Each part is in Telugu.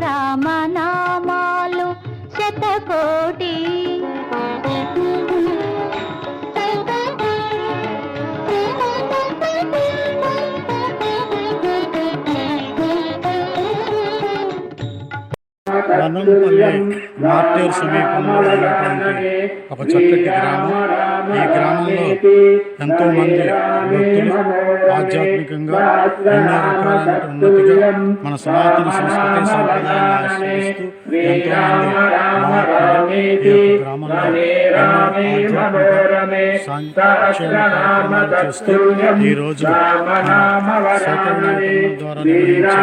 శ్రీరామనామాలు శతకోటి. వనంపల్లి మార్టేర్ సమీపంలో ఉన్నటువంటి ఒక చక్కటి గ్రామం. ఈ గ్రామంలో ఎంతో మంది భక్తులు ఆధ్యాత్మికంగా ఎన్నో రకాలైన ఉన్నతిగా మన సనాతన సంస్కృతి సంప్రదాయాన్ని ఆశ్రయిస్తూ ఎంతో మంది మహాత్ములు ఈ యొక్క గ్రామంలో ఆధ్యాత్మిక చేస్తూ ఈ రోజు సేకరణ ద్వారా నిర్వహించే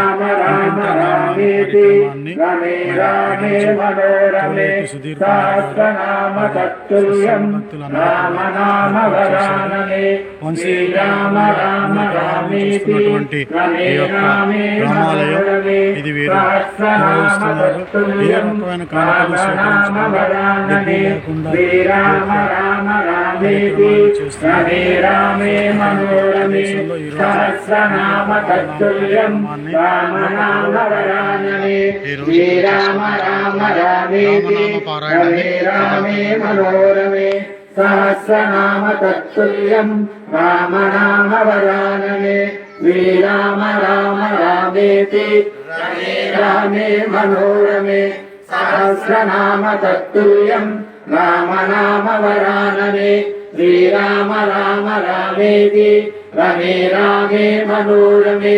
అనుకుంటా నామ ఈ యొక్క రామాలయం ఇది వీరు. నిర్వహిస్తున్నారు ఏ రకమైన కానుకలు స్వీకరించకుండా శ్రీరామ రామ రామ నామ వరాననే శ్రీరామ రామ రామేతి రమే రామే మనోరమే సహస్రనామ తత్తుల్యం రామ నామ వరాననే శ్రీరామ రామ రామేతి రమే రామే మనోరమే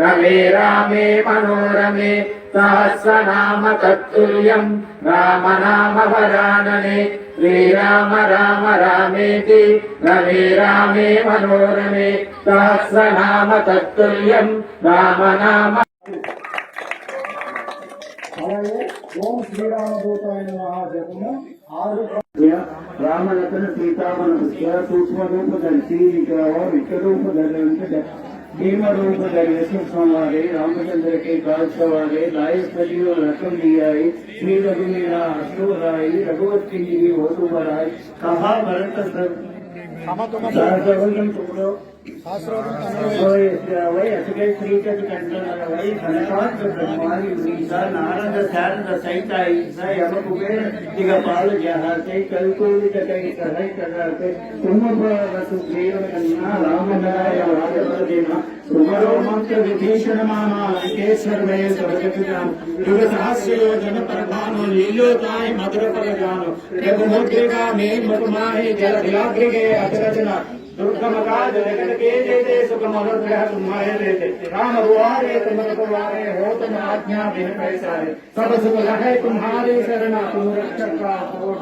రమే రామే మనోరమే సహస్రనామ తత్తుల్యం రామ నామ వరాననే. శ్రీరామ రామ రామేతి రమే రామే మనోరమే సహస్రనామ తత్తుల్యం రామ నామ అలాగే ఓం శ్రీరామదూతాయ నమః జపము. ఆరు రామలతన సీతామన సూక్ష్మ రూప ధరిసి విశ్వ రూప ధరి रूप धरे सवारे रामचंद्र के काज सवारे लाए सदियों रकम लियाई श्री रघुमीरा अश्रुराई रघुवत की जी हो तुम्हाराय कहा भरत सर सहस्रवंदन टुकड़ो वै वै असगे श्री चत कंचन वै घनकांत ब्रह्मारी उड़ीसा नारद शारद सहिता ईसा यम कुबेर दिगपाल जहाते कल को जगई कहै दुर्गम काज जगन के देते सुख मनोर ग्रह तुम्हारे देते। राम दुआरे तुम दुआरे हो तुम आज्ञा बिन पैसारे। सब सुख रहे तुम्हारे शरणा तुम रक्षक का हो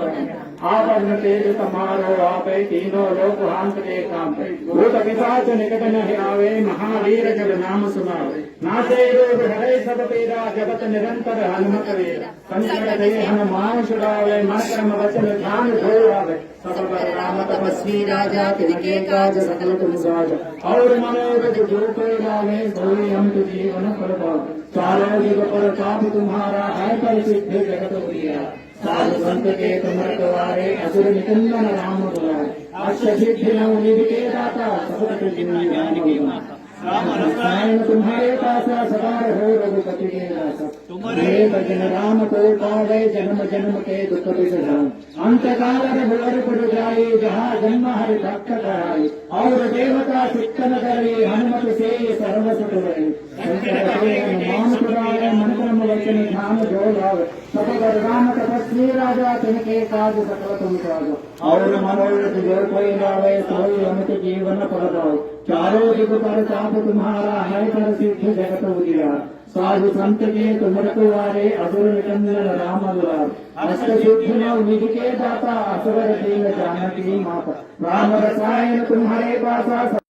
कोट आवरण तेज समारो आपे तीनों लोक हांत के काम भूत पिशाच निकट नहीं आवे महावीर जब नाम सुनावे नासे रोग हरे सब पीरा जगत निरंतर हनुमत वीर संकट दे हनुमान छुड़ावे मन कर्म वचन ध्यान धो आवे सब पर राम तपस्वी राजा तिनके काज सकल तुम साज और मनोरथ जो लावे सोई हम तो जीवन फल पावे चारों युग पर काम तुम्हारा है पर सिद्ध जगत प्रिया साधु संत के तुम रखवारे असुर निकंदन राम दुलारे अष्ट सिद्धि नव निधि के दाता सबक जिन्नी ज्ञान की माता राम रसायन तुम्हारे पास सदा हो रघुपति के दास तुम्हारे भजन राम को पावे जन्म जन्म के दुख बिसराओ अंत काल रघुवर पुर जाए जहाँ जन्म हरि भक्त कराए और देवता चित्तन करे हनुमत से सर्व सुख रहे हनुमान पुराए मन क्रम वचन ध्यान जो, लावे। सब राम तपस्वी राजा तिनके काज सकल तुम काज और मनोरथ जो कोई गावे सोई अमित जीवन पद पाओ चारों जुग पर ताप तुम्हारा है कर सिद्ध जगत उजिया साधु संत के तुम रखवारे असुर निकंदन राम दुलार। अष्ट सिद्धि नव निधि के दाता, असुर दीन जानकी माता। राम रसायन तुम्हारे पासा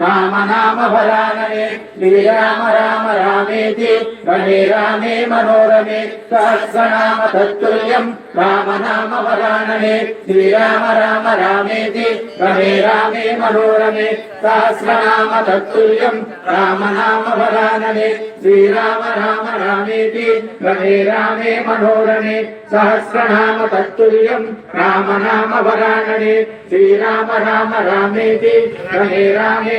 రామ నామ భరాననే శ్రీ రామ రామ రామేతి రణే రామే మనోరమే సహస్రనామ తత్తుల్యం రామ నామ భరాననే శ్రీ రామ రామ రామేతి రణే రామే మనోరమే సహస్రనామ తత్తుల్యం రామ నామ భరాననే శ్రీ రామ రామ రామేతి రణే రామే మనోరమే సహస్రనామ తత్తుల్యం రామ నామ భరాననే శ్రీ రామ రామేతి రణే రామే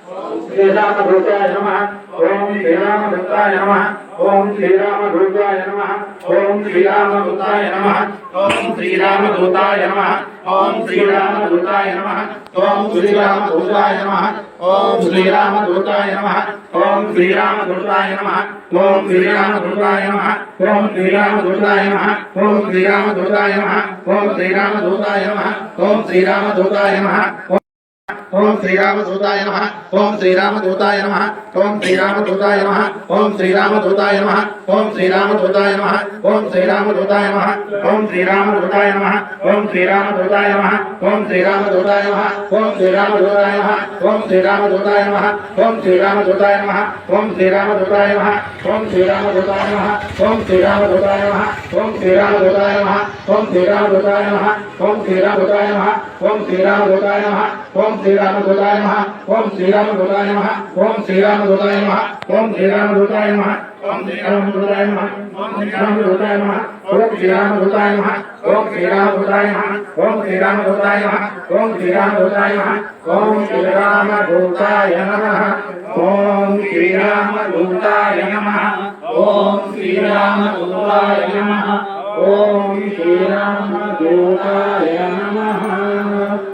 श्रीरामदूताय नमः ॐ श्रीरामदूताय नमः ॐ श्रीरामदूताय नमः ॐ श्रीरामदूताय नमः ॐ श्रीरामदूताय नमः ॐ श्रीरामदूताय नमः ॐ श्रीरामदूताय नमः ॐ श्रीरामदूताय नमः ॐ श्रीरामदूताय नमः श्रीरामदूताय नमः ॐ श्रीरामदूताय नमः नमः ॐ श्रीरामदूताय नमः नमः ఓం శ్రీరామదూతాయ నమ ఓం శ్రీరామదూతాయ నమ ఓం శ్రీరామదూతాయ నమ ఓం శ్రీరామదూతాయ నమ ఓం శ్రీరామదూతాయ నమ ఓం శ్రీరామదూతాయ నమ ఓం శ్రీరామదూతాయ నమ ఓం శ్రీరామదూతాయ నమ ఓం శ్రీరామదూతాయ నమ ఓం శ్రీరామదూతాయ నమ ఓం శ్రీరామదూతాయ నమ ఓం శ్రీరామదూతాయ నమ ఓం శ్రీరామదూతాయ నమ ఓం శ్రీరామదూతాయ నమ ఓం శ్రీరామదూతాయ నమ ఓం శ్రీరామదూతాయ నమ ఓం శ్రీరామదూతాయ నమ ఓం శ్రీరామదూతాయ నమ ఓం శ్రీరామదూతాయ నమ ఓం శ్రీరామదూతాయ నమ ఓం శ్రీరామదూతాయ నమ ఓం శ్రీరామదూతాయ నమ ఓం శ్రీరామదూతాయ నమ ఓం శ్రీరామదూతాయ నమ ఓం శ్రీరామదూతాయ నమ ఓం శ్రీరామదూతాయ నమ ఓం శ్రీరామదూతాయ నమ ఓం శ్రీరామదూతాయ నమ ఓం శ్రీరామదూతాయ నమ ఓం శ్రీరామదూతాయ నమ ఓం శ్రీరామదూతాయ నమ ఓం శ్రీరామదూతాయ నమ ఓం శ్రీరామదూతాయ నమ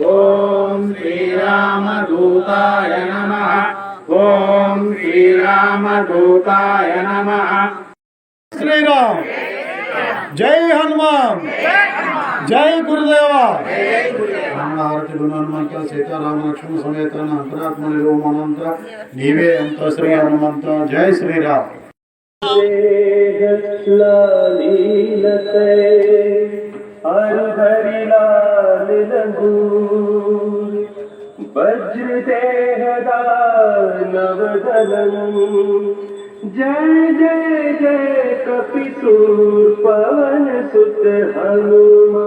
ॐ श्रीरामदूताय नमः। ॐ श्रीरामदूताय नमः। श्रीराम। जय हनुमान। जय गुरुदेवा। आरती गुण हनुमान सीता राम लक्ष्मण समेत अंतरात्म निरो मनंत नीवे अंत श्री हनुमंत जय श्री राम वज्रदेहदा जय जय कपिसुर पवन सुत हनुमा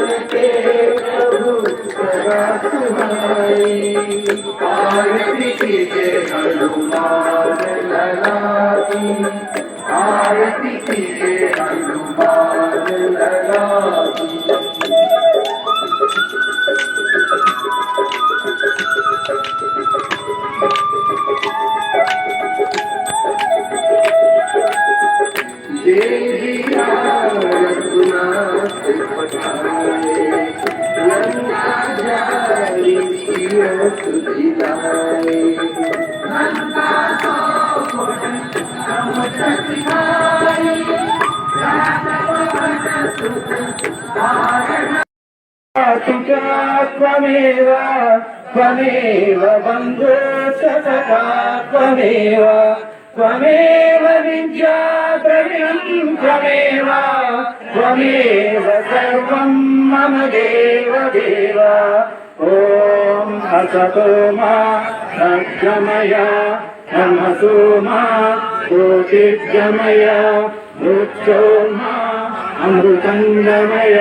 Thank you. त्वमेव त्वमेव बन्धो सतता त्वमेव त्वमेव विद्याद्रविणम् त्वमेव त्वमेव सर्वम् मम देव देव ॐ असतो मा सद्गमय तमसो मा ज्योतिर्गमय मृत्यो मा अमृतङ्गमय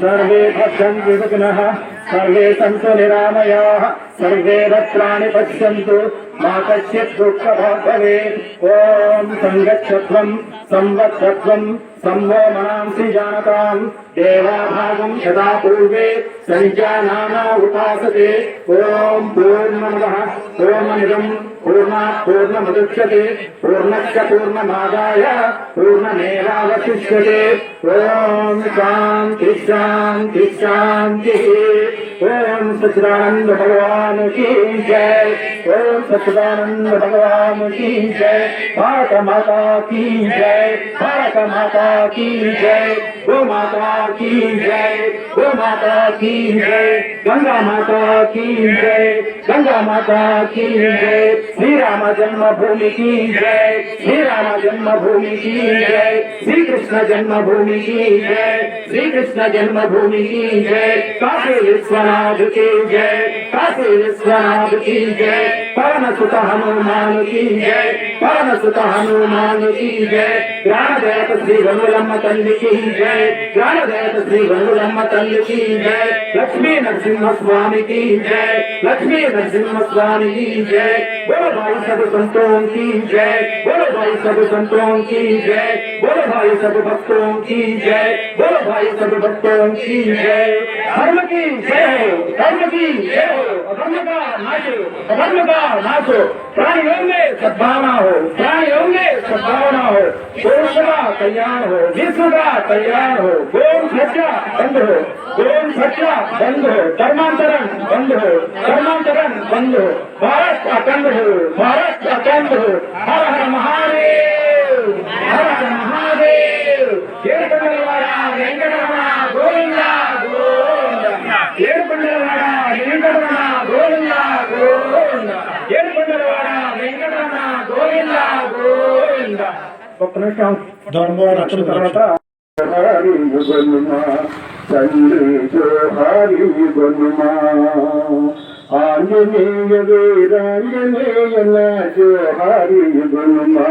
सर्वे भद्रन्तु सुखिनः सर्वे सन्तु निरामयाः सर्वे भद्राणि पश्यन्तु मा कश्चित् दुःखभाग् भवेत् ॐ सङ्गच्छत्वम् संवत्सत्वम् सम्भो मनांसि जानताम् देवाभागम् यदा पूर्वे सञ्जानाना उपासते ॐ पूर्णमदः पूर्णमिदम् पूर्णात् पूर्णमुदुच्यते पूर्णस्य पूर्णमादाय पूर्णमेवावशिष्यते ॐ शान्ति शान्ति शान्तिः ॐ सच्चिदानन्द भगवान की जय ओम सच्चिदानन्द भगवान की जय भारत माता की जय भारत माता की जय गो माता की जय गो माता की जय गंगा माता की जय गंगा माता की जय श्री राम जन्मभूमि की जय श्री राम जन्मभूमि की जय श्री कृष्ण जन्मभूमि की जय श्री कृष्ण जन्मभूमि की जय काशी विश्वनाथ की जय काशी विश्वनाथ की जय पवन सुत हनुमान की जय पवन सुत हनुमान की जय ज्ञान देवत श्री गणुलम्म तल्ली की जय ज्ञान देवत श्री गणुलम्మ तल्ली की जय लक्ष्मी नरसिंह स्वामी की जय लक्ष्मी नरसिंह स्वामी की जय बोलो भाई सब संतों की जय बोलो भाई सब संतों की जय बोलो भाई सब भक्तों की जय बोलो भाई सब भक्तों की जय धर्म की जय धर्म की जय हो अधर्म का नाश हो अधर्म का नाश हो प्राणियों में सद्भावना हो प्राणियों में सद्भावना हो देश का कल्याण हो विश्व का कल्याण हो गोम सच्चा बंद हो गोम सच्चा बंद हो धर्मांतरण बंद हो धर्मांतरण बंद हो भारत अखंड हो भारत अखंड हो हर हर महादेव हर हर ఒక్క నిమిషం. ధర్మ రక్షణ తర్వాత హరి గొనుమా తండ్రి జోహారి గొనుమా ఆంజనేయ వీరాంజనేయ జోహారి గొనుమా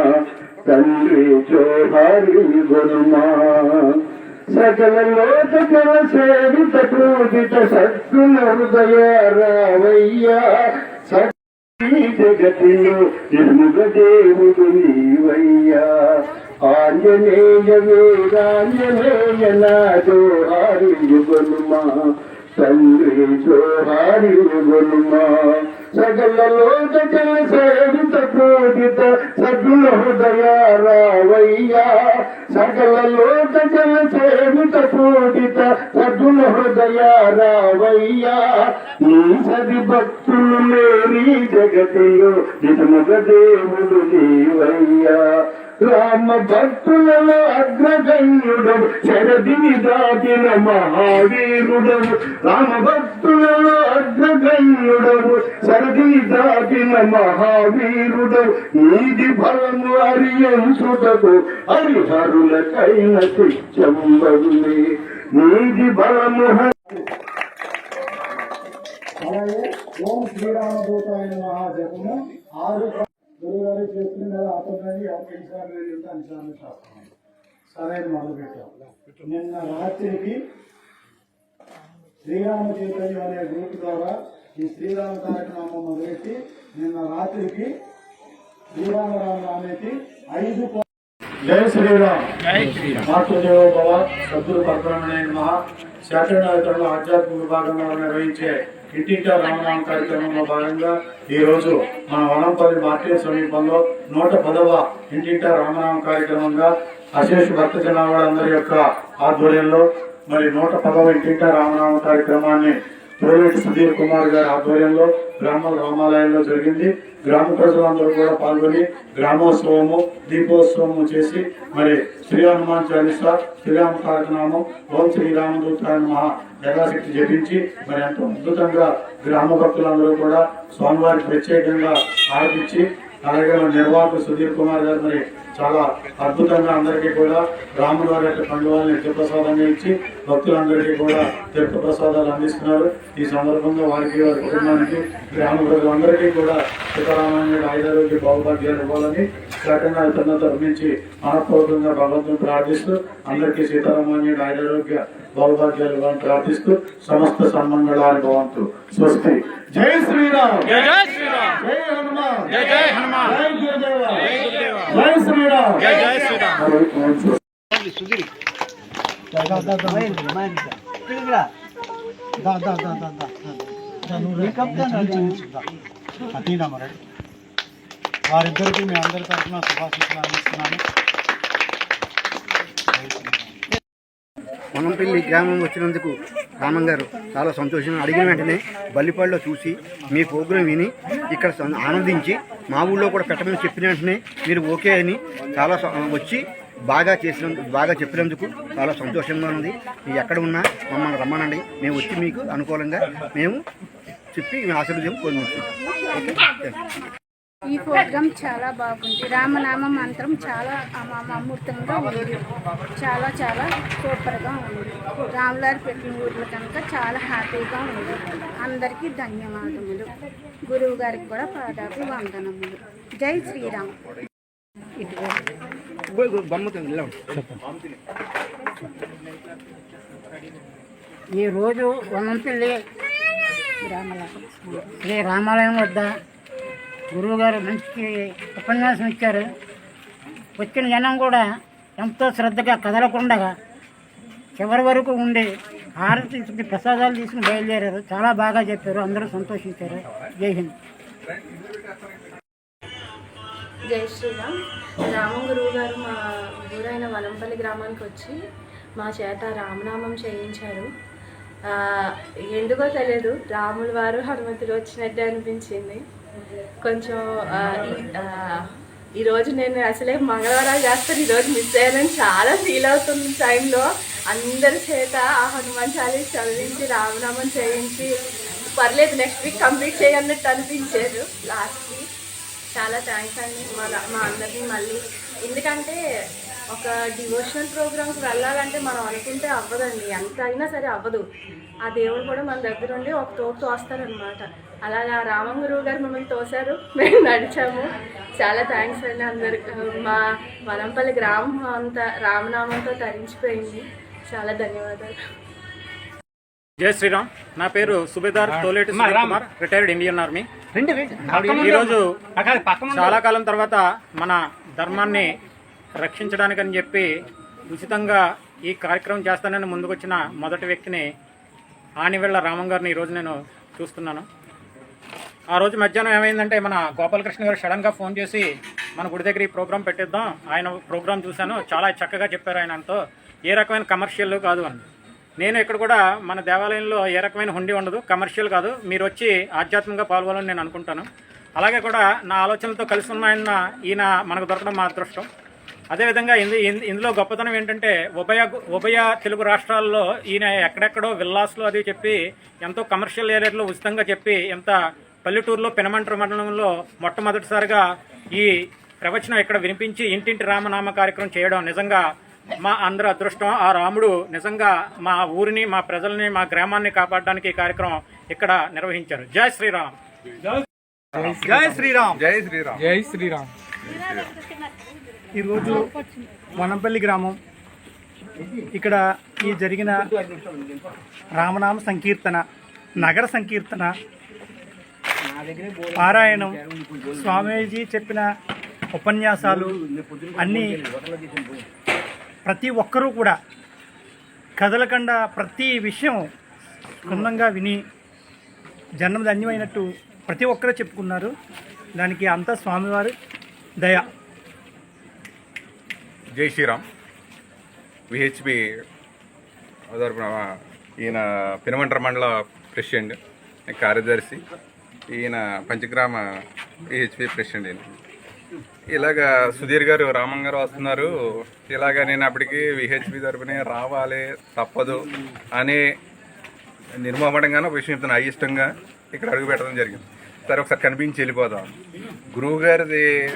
తండ్రి జోహారి గొనుమా సకల లోక జన సేవిత పూజిత సద్గుణ హృదయ రావయ్యా. జగతిలో ఎరుగ నీవయ్యా. ఆంజనేయ వేదాంజనేయ నాదో హారియుగనుమా తండ్రి జోహారియుగనుమా. సకల లోక జన సేవిత పూజిత సద్గుణ హృదయారావయ్యా. రావయ్యా సకల సేవిత పూజిత సద్గుణ హృదయ నీ సది భక్తులు మేరీ జగతిలో ఇతముగ దేవుడు నీవయ్యా. రామ భక్తులలో అగ్రగణ్యుడు శరదిని దాటిన మహావీరుడవు. రామ భక్తులలో అగ్రగణ్యుడవు శరదిని దాటిన మహావీరుడవు. నీది ఫలము అరియంసుటకు హరిహరులకైన శిక్షంబరులే నీది బలము అలాగే ఓం శ్రీరామదూతాయ మహాజపము ఆరు గురువారు చేస్తుంది కదా అతన్ని ఎన్నిసార్లు వెళ్ళింటే అన్నిసార్లు చేస్తాం సరే మొదలు పెట్టాం. నిన్న రాత్రికి శ్రీరామ చైతన్యం అనే గ్రూప్ ద్వారా ఈ శ్రీరామ కార్యక్రమం మొదలెట్టి నిన్న రాత్రికి శ్రీరామరామ అనేది ఐదు జై శ్రీరామ్. మాతృదేవ భవ సద్గురు పరబ్రహ్మణ్య మహా శాఖలో ఆధ్యాత్మిక విభాగంలో నిర్వహించే ఇంటింటా రామనామ కార్యక్రమంలో భాగంగా ఈ రోజు మన వనంపల్లి మార్కెట్ సమీపంలో నూట పదవ ఇంటింటా రామనామ కార్యక్రమంగా అశేష భక్త జనాభాలందరి యొక్క ఆధ్వర్యంలో మరి నూట పదవ ఇంటింటా రామనామ కార్యక్రమాన్ని తోలేటి సుధీర్ కుమార్ గారి ఆధ్వర్యంలో గ్రామ రామాలయంలో జరిగింది. గ్రామ ప్రజలందరూ కూడా పాల్గొని గ్రామోత్సవము దీపోత్సవము చేసి మరి శ్రీ హనుమాన్ చాలీస శ్రీరామ కార్యక్రమం ఓం శ్రీరామదూతాయ మహా యథాశక్తి జపించి మరి ఎంతో అద్భుతంగా గ్రామ భక్తులందరూ కూడా స్వామివారికి ప్రత్యేకంగా ఆర్పించి అలాగే మన నిర్వాహకులు సుధీర్ కుమార్ గారు మరి చాలా అద్భుతంగా అందరికీ కూడా రాముడు వారి యొక్క పండుగల్ని తీర్థప్రసాదంగా ఇచ్చి భక్తులందరికీ కూడా తీర్థప్రసాదాలు అందిస్తున్నారు. ఈ సందర్భంగా వారికి వారి కుటుంబానికి గ్రామ ప్రజలందరికీ కూడా సీతారామాయణ ఆయుధారోగ్య బాగుభాగ్యాలు ఇవ్వాలని శాఖంగా ఇతరులను తరలించి మనపూర్వకంగా భగవంతుని ప్రార్థిస్తూ అందరికీ సీతారామాన్యుడు ఆయుధారోగ్య ఇవ్వాలని ప్రార్థిస్తూ సమస్త సన్మంగళాలు భవంతు స్వస్తి. జై శ్రీరామ్. జై శ్రీరామ్. జై హనుమాన్. జై జై హనుమాన్. జై గురుదేవ. జై శ్రీరామ్. జై జై శ్రీరామ్. వారిద్దరికి మీ అందరి తరఫున శుభాశీస్సులు అందిస్తున్నాను కొనంపల్లి గ్రామం వచ్చినందుకు రామన్ గారు చాలా సంతోషం అడిగిన వెంటనే బల్లిపాడులో చూసి మీ ప్రోగ్రాం విని ఇక్కడ ఆనందించి మా ఊళ్ళో కూడా పెట్టమని చెప్పిన వెంటనే మీరు ఓకే అని చాలా వచ్చి బాగా చేసిన బాగా చెప్పినందుకు చాలా సంతోషంగా ఉంది. మీరు ఎక్కడ ఉన్నా మమ్మల్ని రమ్మనండి. మేము వచ్చి మీకు అనుకూలంగా మేము చెప్పి మీ ఆశీర్వదం కోరుకుంటున్నాం ఓకే? ఈ ప్రోగ్రాం చాలా బాగుంది. రామనామ మంత్రం చాలా అమ- అమృతంగా ఉంది. చాలా చాలా సూపర్గా ఉంది. రాములారి పెట్టిన ఊర్లో కనుక చాలా హ్యాపీగా ఉంది. అందరికీ ధన్యవాదములు. గురువు గారికి కూడా పాదాపు వందనములు. జై శ్రీరామ్. గో- గో- బొమ్మతో ఈరోజు వనంపల్లి శ్రీ రామాలయం వద్ద గురువుగారు మంచి ఉపన్యాసం ఇచ్చారు. వచ్చిన జనం కూడా ఎంతో శ్రద్ధగా కదలకుండా చివరి వరకు ఉండి హారతి తీసుకుని ప్రసాదాలు తీసుకుని బయలుదేరారు. చాలా బాగా చెప్పారు. అందరూ సంతోషించారు. జై హింద్. జై శ్రీరామ్. రామం గురువు గారు మా ఊరైన వనంపల్లి గ్రామానికి వచ్చి మా చేత రామనామం చేయించారు. ఎందుకో తెలియదు. రాముల వారు హనుమంతుడు వచ్చినట్టే అనిపించింది. కొంచెం ఈరోజు నేను అసలే మంగళవారాలు చేస్తాను. ఈరోజు మిస్ అయ్యానని చాలా ఫీల్ అవుతుంది టైంలో అందరి చేత ఆ హనుమాన్ చాలీస్ చదివించి రామనామం చేయించి పర్లేదు నెక్స్ట్ వీక్ కంప్లీట్ చేయన్నట్టు అనిపించారు. లాస్ట్కి చాలా థ్యాంక్స్ అండి. మా మా అందరినీ మళ్ళీ. ఎందుకంటే ఒక డివోషనల్ ప్రోగ్రామ్కి వెళ్ళాలంటే మనం అనుకుంటే అవ్వదండి. ఎంత అయినా సరే అవ్వదు. ఆ దేవుడు కూడా మన దగ్గర ఉండి ఒక తోపు తోస్తారనమాట అలాగా రామం గురువు గారు మమ్మల్ని తోశారు. మేము నడిచాము. చాలా థ్యాంక్స్ అండి అందరికి మా వనంపల్లి గ్రామం అంతా రామనామంతో తరించిపోయింది. చాలా ధన్యవాదాలు. జై శ్రీరామ్. నా పేరు subedar Toleti Kumar retired Indian army ఈరోజు చాలా కాలం తర్వాత మన ధర్మాన్ని రక్షించడానికని చెప్పి ఉచితంగా ఈ కార్యక్రమం చేస్తానని ముందుకొచ్చిన మొదటి వ్యక్తిని ఆనివెళ్ళ రామం గారిని ఈరోజు నేను చూస్తున్నాను. ఆ రోజు మధ్యాహ్నం ఏమైందంటే మన గోపాలకృష్ణ గారు సడన్గా ఫోన్ చేసి మన గుడి దగ్గర ఈ ప్రోగ్రాం పెట్టిద్దాం ఆయన ప్రోగ్రాం చూశాను చాలా చక్కగా చెప్పారు ఆయనతో. ఏ రకమైన కమర్షియల్ కాదు అని. నేను ఇక్కడ కూడా మన దేవాలయంలో ఏ రకమైన హుండీ ఉండదు కమర్షియల్ కాదు. మీరు వచ్చి ఆధ్యాత్మికంగా పాల్గొనాలని నేను అనుకుంటాను. అలాగే కూడా నా ఆలోచనలతో కలిసి ఉన్న ఆయన ఈయన మనకు దొరకడం మా అదృష్టం. అదేవిధంగా ఇందు ఇందు- ఇందులో గొప్పతనం ఏంటంటే ఉభయ ఉభయ తెలుగు రాష్ట్రాల్లో ఈయన ఎక్కడెక్కడో విల్లాస్లో అది చెప్పి ఎంతో కమర్షియల్ ఏరియాలో ఉచితంగా చెప్పి ఎంత పల్లెటూరులో పెనమంట్ర మండలంలో మొట్టమొదటిసారిగా ఈ ప్రవచనం ఇక్కడ వినిపించి ఇంటింటి రామనామ కార్యక్రమం చేయడం నిజంగా మా అందరి అదృష్టం. ఆ రాముడు నిజంగా మా ఊరిని మా ప్రజల్ని మా గ్రామాన్ని కాపాడడానికి ఈ కార్యక్రమం ఇక్కడ నిర్వహించారు. జై శ్రీరామ్. జై శ్రీరామ్. జై శ్రీరామ్. జై శ్రీరామ్. ఈరోజు వనంపల్లి గ్రామం. ఇక్కడ ఈ జరిగిన రామనామ సంకీర్తన నగర సంకీర్తన పారాయణం స్వామీజీ చెప్పిన ఉపన్యాసాలు అన్నీ ప్రతి ఒక్కరూ కూడా కదలకుండా ప్రతి విషయం క్షుణ్ణంగా విని జన్మ ధన్యమైనట్టు ప్రతి ఒక్కరూ చెప్పుకున్నారు. దానికి అంతా స్వామివారి దయ. జై శ్రీరామ్. విహెచ్పి తరపున ఈయన పినమంటర మండల ప్రెసిడెంట్ కార్యదర్శి ఈయన పంచగ్రామ విహెచ్పి ప్రెసిడెంట్ ఈయన. ఇలాగా సుధీర్ గారు రామం గారు వస్తున్నారు. ఇలాగ నేను అప్పటికి విహెచ్పి తరపునే రావాలి తప్పదు అనే నిర్మోహమాటంగానే ఒక విషయం చెప్తున్నా. అయిష్టంగా ఇక్కడ అడుగు పెట్టడం జరిగింది. సరే ఒకసారి కనిపించి వెళ్ళిపోదాం. గురువు గారిది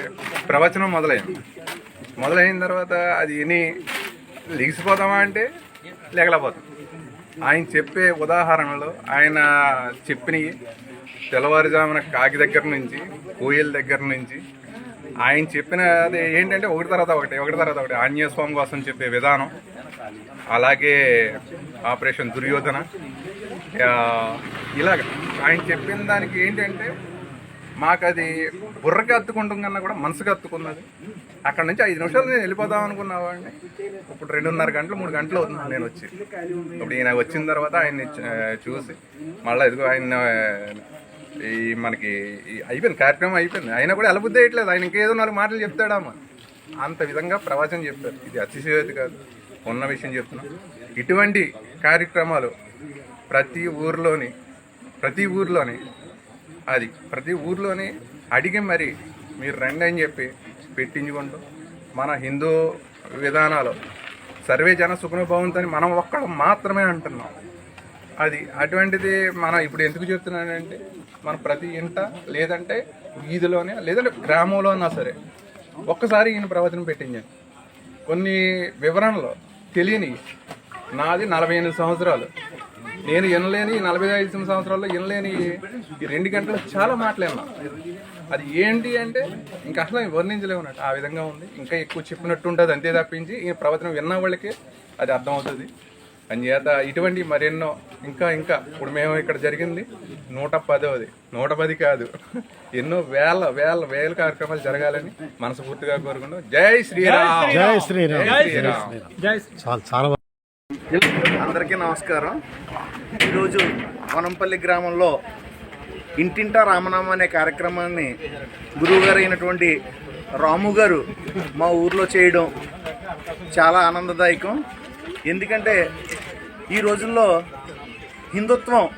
ప్రవచనం మొదలైంది. మొదలైన తర్వాత అది విని లిగిసిపోతామా అంటే లేగలేకపోతాం ఆయన చెప్పే ఉదాహరణలు ఆయన చెప్పినవి తెల్లవారుజామున కాకి దగ్గర నుంచి కోయల దగ్గర నుంచి ఆయన చెప్పినది ఏంటంటే ఒకటి తర్వాత ఒకటి ఒకటి తర్వాత ఒకటి ఆంజనేయ స్వామి కోసం చెప్పే విధానం అలాగే ఆపరేషన్ దుర్యోధన ఇలాగ. ఆయన చెప్పిన దానికి ఏంటంటే మాకు అది బుర్రకి అత్తుకుంటాం కన్నా కూడా మనసుకి అత్తుకున్నది. అక్కడ నుంచి ఐదు నిమిషాలు నేను వెళ్ళిపోదాం అనుకున్నావాడిని. ఇప్పుడు రెండున్నర గంటలు మూడు గంటలు అవుతున్నాను నేను వచ్చి. ఇప్పుడు ఈయన వచ్చిన తర్వాత ఆయన్ని చూసి మళ్ళీ ఇదిగో ఆయన ఈ మనకి ఈ అయిపోయింది కార్యక్రమం అయిపోయింది. ఆయన కూడా ఎలబుద్ధి వేయట్లేదు ఆయన ఇంకేదో నాలుగు మాటలు చెప్తాడమ్మా. అంత విధంగా ప్రవచనం చెప్పారు. ఇది అతిశయోతి కాదు. ఉన్న విషయం చెప్తున్నాం. ఇటువంటి కార్యక్రమాలు ప్రతి ఊర్లోని ప్రతి ఊర్లోని అది ప్రతి ఊర్లోని అడిగి మరి మీరు రండి అని చెప్పి పెట్టించుకుంటూ మన హిందూ విధానాలు సర్వే జన సుఖనుభవంతో మనం ఒక్కడు మాత్రమే అంటున్నాం. అది అటువంటిది మన ఇప్పుడు ఎందుకు చెప్తున్నానంటే మన ప్రతి ఇంట లేదంటే వీధిలోనే లేదంటే గ్రామంలో అన్నా సరే ఒక్కసారి ఈయన ప్రవచనం పెట్టించాను. కొన్ని వివరణలు తెలియని నాది నలభై ఎనిమిది సంవత్సరాలు. నేను వినలేని ఈ నలభై ఐదు సంవత్సరాల్లో వినలేని ఈ రెండు గంటలు చాలా మాట్లాడినా. అది ఏంటి అంటే ఇంకా అసలు వర్ణించలేమన్నట్టు ఆ విధంగా ఉంది. ఇంకా ఎక్కువ చెప్పినట్టు ఉంటుంది అంతే తప్పించి ఈ ప్రవచనం విన్న వాళ్ళకి అది అర్థమవుతుంది. అందుచేత ఇటువంటి మరెన్నో ఇంకా ఇంకా ఇప్పుడు మేము ఇక్కడ జరిగింది నూట పదవది. నూట పది కాదు. ఎన్నో వేల వేల వేల కార్యక్రమాలు జరగాలని మనస్ఫూర్తిగా కోరుకుంటాం జై శ్రీరామ్! జై శ్రీరామ్! జై శ్రీరామ్! అందరికీ నమస్కారం. ఈరోజు వనంపల్లి గ్రామంలో ఇంటింటా రామనామం అనే కార్యక్రమాన్ని గురువుగారు అయినటువంటి రాము గారు మా ఊర్లో చేయడం చాలా ఆనందదాయకం. ఎందుకంటే ఈ రోజుల్లో హిందుత్వం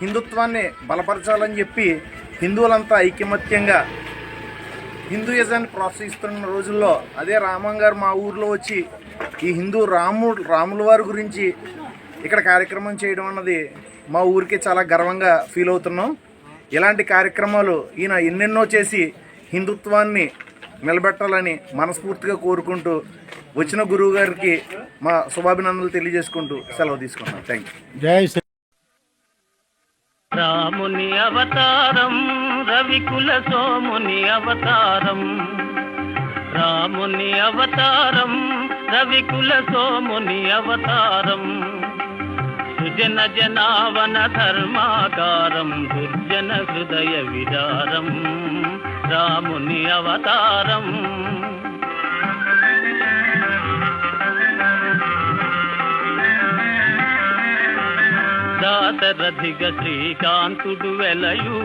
హిందుత్వాన్ని బలపరచాలని చెప్పి హిందువులంతా ఐకమత్యంగా హిందూయిజాన్ని ప్రోత్సహిస్తున్న రోజుల్లో అదే రామం గారు మా ఊర్లో వచ్చి ఈ హిందూ రాము రాముల వారి గురించి ఇక్కడ కార్యక్రమం చేయడం అన్నది మా ఊరికి చాలా గర్వంగా ఫీల్ అవుతున్నాం. ఇలాంటి కార్యక్రమాలు ఈయన ఎన్నెన్నో చేసి హిందుత్వాన్ని నిలబెట్టాలని మనస్ఫూర్తిగా కోరుకుంటూ వచ్చిన గురువు గారికి మా శుభాభినందనలు తెలియజేసుకుంటూ సెలవు తీసుకున్నాం. థ్యాంక్ యూ రాముని అవతారం రవికుల సోముని అవతారం. రాముని అవతారం రవికుల సోముని అవతారం. సుజన జనావన ధర్మాకారం దుర్జన హృదయ విదారం రాముని అవతారం. దాశరథిగ శ్రీకాంతుడు వెలయు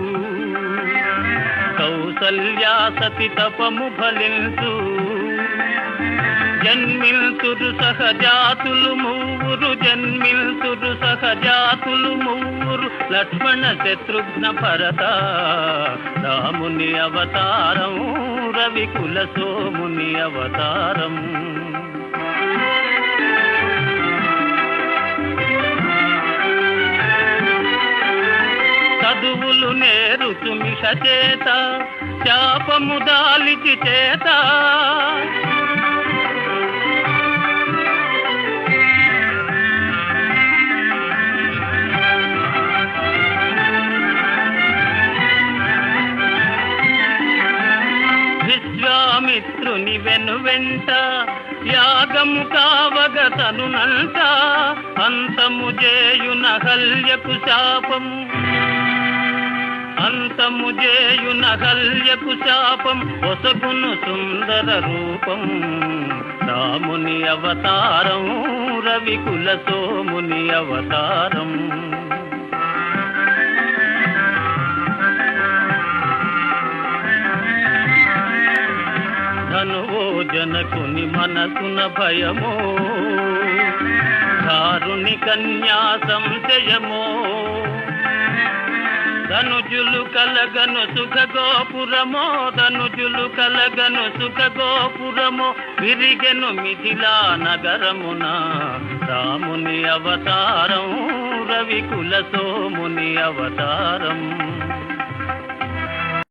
కౌసల్యా సతి తపము ఫలించు. జన్మిల్తురు సహజాతులు మూ మూవురు జన్మిల్తురు సహజాతులు మూవురు లక్ష్మణ శత్రుఘ్న భరత. రాముని అవతారం రవికుల సోముని అవతారం. చదువులు నేరుచు మిష చేత శాపము దాలికి చేత. మిత్రుని వెను వెంట యాగము కావగ తనునంట అంతము చేయున హల్యకు శాపము. అంతము చేయున హల్యకు శాపం ఒసగును సుందర రూపం రాముని అవతారం రవికుల సోముని అవతారం. ధనువో జనకుని మనసున భయమో. దారుని కన్యా సంశయమో. ధనుజులు కలగను సుఖ గోపురమో ధనుజులు కలగను సుఖ గోపురమో విరిగెను మిథిలా నగరమున రాముని అవతారం రవికుల సోముని అవతారం.